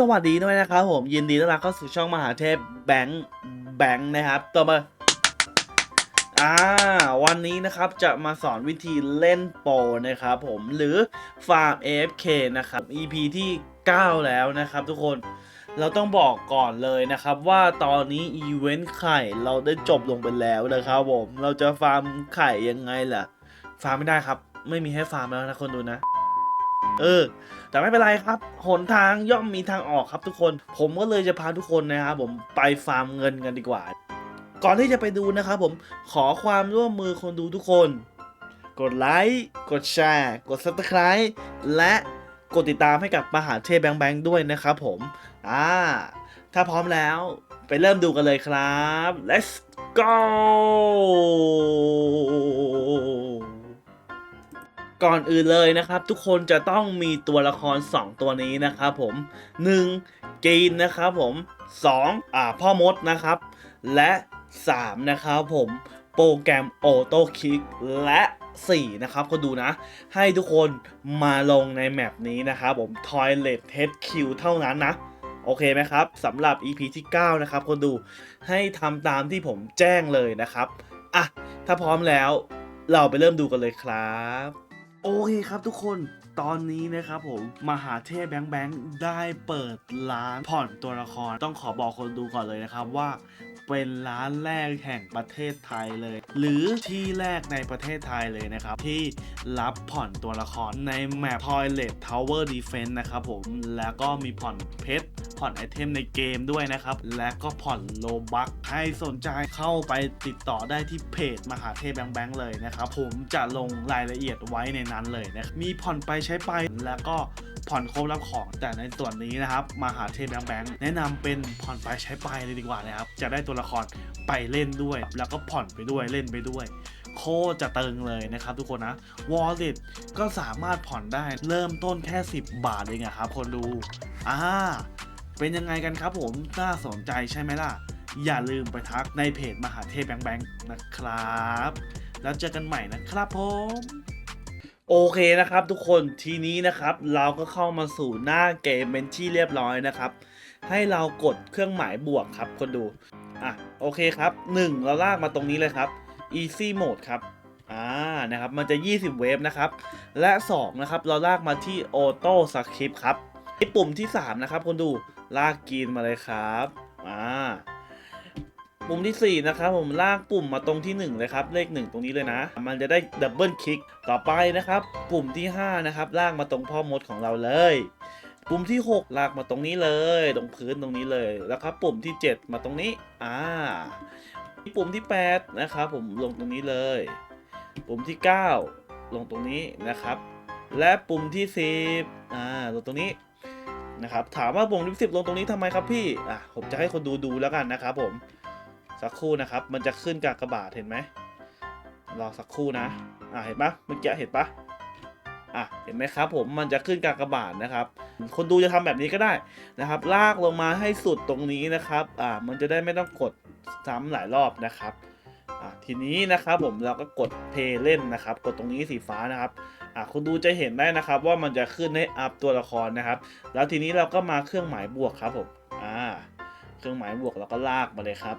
สวัสดีด้วยนะครับผมยินดีต้อนรับเข้าสู่ช่องมหาเทพแบงค์แบงค์นะครับต่อมาอ่าวันนี้นะครับจะมาสอนวิธีเล่นโปนะครับผมหรือฟาร์ม AFK นะครับ EP ที่ 9 แล้วนะครับทุกคนเราต้องบอกก่อนเลยนะครับว่าตอนนี้อีเวนต์ไข่เราได้จบลงไปแล้วนะครับผมเราจะฟาร์มไข่ยังไงล่ะ ฟาร์มไม่ได้ครับ ไม่มีให้ฟาร์มแล้วนะคนดูนะ เออ แต่ไม่เป็นไรครับ หนทางย่อมมีทางออกครับทุกคน ผมก็เลยจะพาทุกคนนะครับผมไปฟาร์มเงินกันดีกว่า ก่อนที่จะไปดูนะครับผมขอความร่วมมือคนดูทุกคน กดไลค์ กดแชร์ กด subscribe และกดติดตามให้กับมหาเทพแบงแบงด้วยนะครับผม อ่า ถ้าพร้อมแล้วไปเริ่มดูกันเลยครับ let's go ก่อนอื่นเลยนะครับ ทุกคนจะต้องมีตัวละคร 2 ตัวนี้นะครับผม 1. กีนนะครับผม 2. อ่าพ่อมดนะครับ และ 3. นะครับผมโปรแกรมออโต้คิกและ 4 นะครับก็ดูนะ ให้ทุกคนมาลงในแมปนี้นะครับผม Toilet HQ เท่านั้นนะโอเคไหมครับสำหรับ EP ที่ 9 นะครับคนดูให้ทำตามที่ผมแจ้งเลยนะครับ อะ ถ้าพร้อมแล้วเราไปเริ่มดูกันเลยครับ โอเคครับทุกคน ตอนนี้นะครับผมมหาเทพแบงค์แบงค์ได้เปิดร้านผ่อนตัวละคร ต้องขอบอกคนดูก่อนเลยนะครับว่าเป็นร้านแรกแห่งประเทศไทยเลย หรือที่แรกในประเทศไทยเลยนะครับ ที่รับผ่อนตัวละครในแมป Toilet Tower Defense นะครับผม แล้วก็มีผ่อนเพชรผ่อนไอเทมในเกมด้วยนะครับ และก็ผ่อนโลบักให้สนใจเข้าไปติดต่อได้ที่เพจมหาเทพแบงค์แบงค์เลยนะครับ ผมจะลงรายละเอียดไว้ในนั้นเลยนะมีผ่อนไปใช้ไป แล้วก็ผ่อนครบรับของแต่ในส่วนนี้นะครับมหาเทพแบงค์แนะนำเป็นผ่อนไปใช้ไปเลยดีกว่านะครับ จะได้ตัวละครไปเล่นด้วย แล้วก็ผ่อนไปด้วยเล่นไปด้วย โคจะเติงเลยนะครับทุกคนนะ Wallet ก็สามารถผ่อนได้เริ่มต้นแค่ 10 บาทเองอะครับคนดูอ่าเป็นยังไงกันครับผมน่าสนใจใช่ไหมล่ะ อย่าลืมไปทักในเพจมหาเทพแบงค์นะครับ แล้วเจอกันใหม่นะครับผม โอเคนะครับทุกคนทีนี้นะครับเราก็เข้ามาสู่หน้าเกมเป็นที่เรียบร้อยนะครับ ให้เรากดเครื่องหมายบวกครับคนดูอะโอเคครับ 1 เราลากมาตรงนี้เลยครับ easy mode ครับอ่านะครับมันจะ 20 เวฟนะครับ และ 2 นะครับ เราลากมาที่ auto script ครับที่ปุ่มที่ 3 นะครับคนดูลากกรีนมาเลยครับอ่า ปุ่มที่ 4 นะครับผมลากปุ่มมาตรงที่ 1 เลยครับ เลข 1 ตรงนี้เลยนะ มันจะได้ดับเบิลคลิกต่อไปนะครับ ปุ่มที่ 5 นะครับ ลากมาตรงพ่อมดของเราเลย ปุ่มที่ 6 ลากมาตรงนี้เลย ตรงพื้นตรงนี้เลยแล้วครับปุ่มที่ 7 มาตรงนี้อ่าปุ่มที่ 8 นะครับผมลงตรงนี้เลย ปุ่มที่ 9 ลงตรงนี้นะครับ และปุ่มที่ 10อ่าลงตรงนี้นะครับถามว่าปุ่มที่10ลงตรงนี้ทำไมครับพี่อะผมจะให้คนดูดูแล้วกันนะครับผม สักครู่นะครับ มันจะขึ้นกากบาทเห็นไหมรอสักครู่นะอะเห็นปะเมื่อกี้เห็นปะอะเห็นไหมครับผมมันจะขึ้นกากบาทนะครับ คนดูจะทำแบบนี้ก็ได้นะครับ ลากลงมาให้สุดตรงนี้นะครับอ่ามันจะได้ไม่ต้องกดซ้ำหลายรอบนะครับอะทีนี้นะครับผมเราก็กดเพย์เล่นนะครับ กดตรงนี้สีฟ้านะครับอะคุณดูจะเห็นได้นะครับ ว่ามันจะขึ้นให้อัพตัวละครนะครับ แล้วทีนี้เราก็มาเครื่องหมายบวกครับผมอ่าเครื่องหมายบวกเราก็ลากมาเลยครับ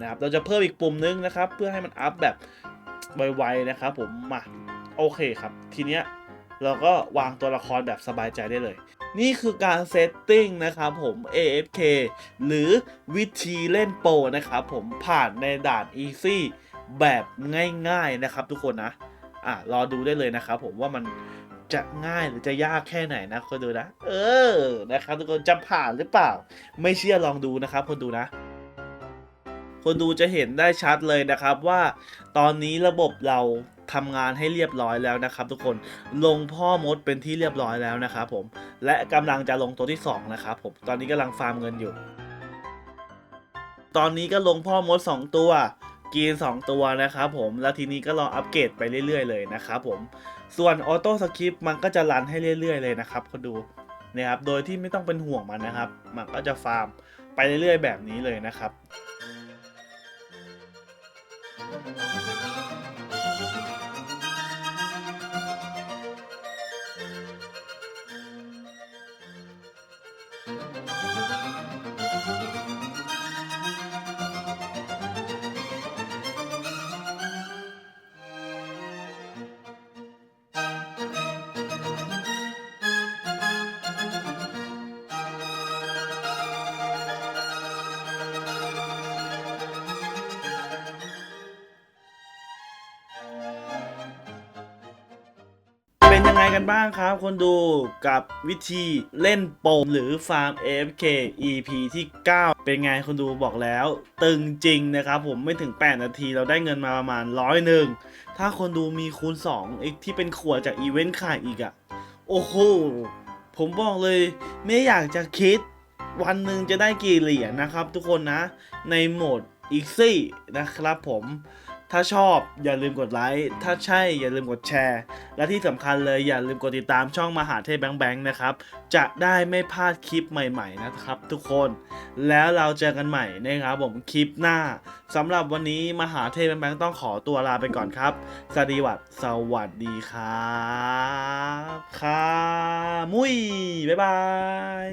นะครับเราจะเพิ่มอีกปุ่มนึงนะครับ เพื่อให้มันอัพแบบไวๆนะครับผมมาโอเคครับ ทีเนี้ยเราก็วางตัวละครแบบสบายใจได้เลย นี่คือการเซตติ้งนะครับผม AFK หรือวิธีเล่นโปรนะครับผมผ่านในด่าน Easy แบบง่ายๆนะครับทุกคนนะ อะ รอดูได้เลยนะครับผมว่ามันจะง่ายหรือจะยากแค่ไหนนะคนดูนะ เออ นะครับทุกคนจะผ่านหรือเปล่า ไม่เชื่อลองดูนะครับคนดูนะ คนดูจะเห็นได้ชัดเลยนะครับว่าตอนนี้ระบบเราทำงานให้เรียบร้อยแล้วนะครับทุกคนลงพ่อมดเป็นที่เรียบร้อยแล้วนะครับผมและกำลังจะลงตัวที่สองนะครับผมตอนนี้กำลังฟาร์มเงินอยู่ ตอนนี้ก็ลงพ่อมด 2 ตัวกีน 2 ตัวนะครับผมแล้วทีนี้ก็รออัปเกรดไปเรื่อย ๆ เลยนะครับผมส่วนออโต้สคริปต์มันก็จะรันให้เรื่อยๆเลยนะครับคนดูนะครับโดยที่ไม่ต้องเป็นห่วงมันนะครับ มันก็จะฟาร์มไปเรื่อยๆแบบนี้เลยนะครับ โเป็นยังไงกันบ้างครับ คนดูกับวิธีเล่นโปมหรือฟาร์ม AFK EP ที่ 9 เป็นไงคนดูบอกแล้ว ตึงจริงนะครับผมไม่ถึง 8 นาทีเราได้เงินมาประมาณร้อยหนึ่งถ้าคนดูมีคูณ2อีกที่เป็นขวดจากอีเวนต์ขายอีกอะโอ้โห ผมบอกเลยไม่อยากจะคิดวันหนึ่งจะได้กี่เหรียญนะครับทุกคนนะ ในโหมด Easy นะครับผม ถ้าชอบอย่าลืมกดไลค์ ถ้าใช่อย่าลืมกดแชร์ และที่สำคัญเลยอย่าลืมกดติดตามช่องมหาเทพแบงค์แบงค์นะครับ จะได้ไม่พลาดคลิปใหม่ๆนะครับทุกคน แล้วเราเจอกันใหม่นะครับผมคลิปหน้าสำหรับวันนี้มหาเทพแบงค์แบงค์ต้องขอตัวลาไปก่อนครับ สวัสดีวัดสวัสดีครับค่ะมุ้ยบ๊ายบาย